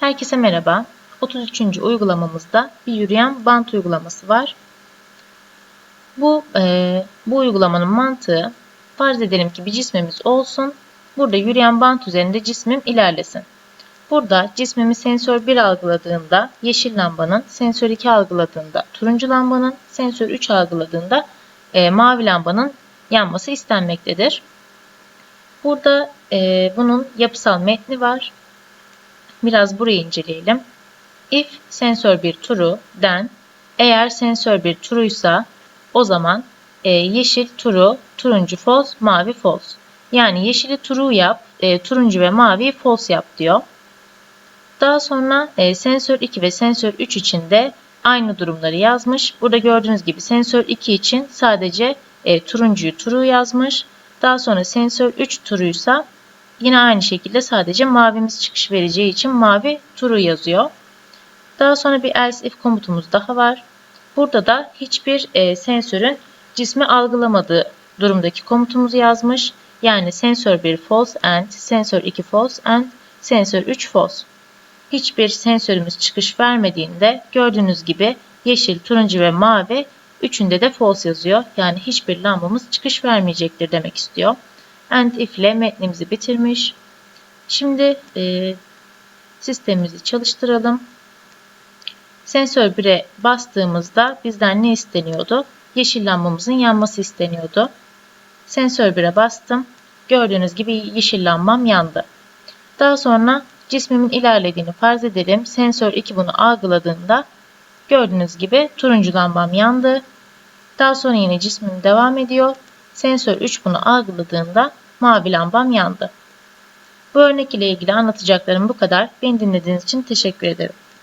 Herkese merhaba. 33. uygulamamızda bir yürüyen bant uygulaması var. Bu e, bu uygulamanın mantığı farz edelim ki bir cismimiz olsun. Burada yürüyen bant üzerinde cismim ilerlesin. Burada cismimi sensör 1 algıladığında yeşil lambanın, sensör 2 algıladığında turuncu lambanın, sensör 3 algıladığında e, mavi lambanın yanması istenmektedir. Burada e, bunun yapısal metni var. Biraz burayı inceleyelim. If sensör bir true, then eğer sensör bir true'ysa o zaman e, yeşil true, turuncu false, mavi false. Yani yeşili true yap, e, turuncu ve mavi false yap diyor. Daha sonra e, sensör 2 ve sensör 3 için de aynı durumları yazmış. Burada gördüğünüz gibi sensör 2 için sadece e, turuncuyu true yazmış. Daha sonra sensör 3 true'ysa yine aynı şekilde sadece mavimiz çıkış vereceği için mavi true yazıyor. Daha sonra bir else if komutumuz daha var. Burada da hiçbir e, sensörün cismi algılamadığı durumdaki komutumuzu yazmış. Yani sensör 1 false and sensör 2 false and sensör 3 false. Hiçbir sensörümüz çıkış vermediğinde gördüğünüz gibi yeşil, turuncu ve mavi üçünde de false yazıyor. Yani hiçbir lambamız çıkış vermeyecektir demek istiyor. And if ile metnimizi bitirmiş. Şimdi e, sistemimizi çalıştıralım. Sensör 1'e bastığımızda bizden ne isteniyordu? Yeşil lambamızın yanması isteniyordu. Sensör 1'e bastım. Gördüğünüz gibi yeşil lambam yandı. Daha sonra cismimin ilerlediğini farz edelim. Sensör 2 bunu algıladığında gördüğünüz gibi turuncu lambam yandı. Daha sonra yine cismim devam ediyor. Sensör 3 bunu algıladığında mavi lambam yandı. Bu örnek ile ilgili anlatacaklarım bu kadar. Beni dinlediğiniz için teşekkür ederim.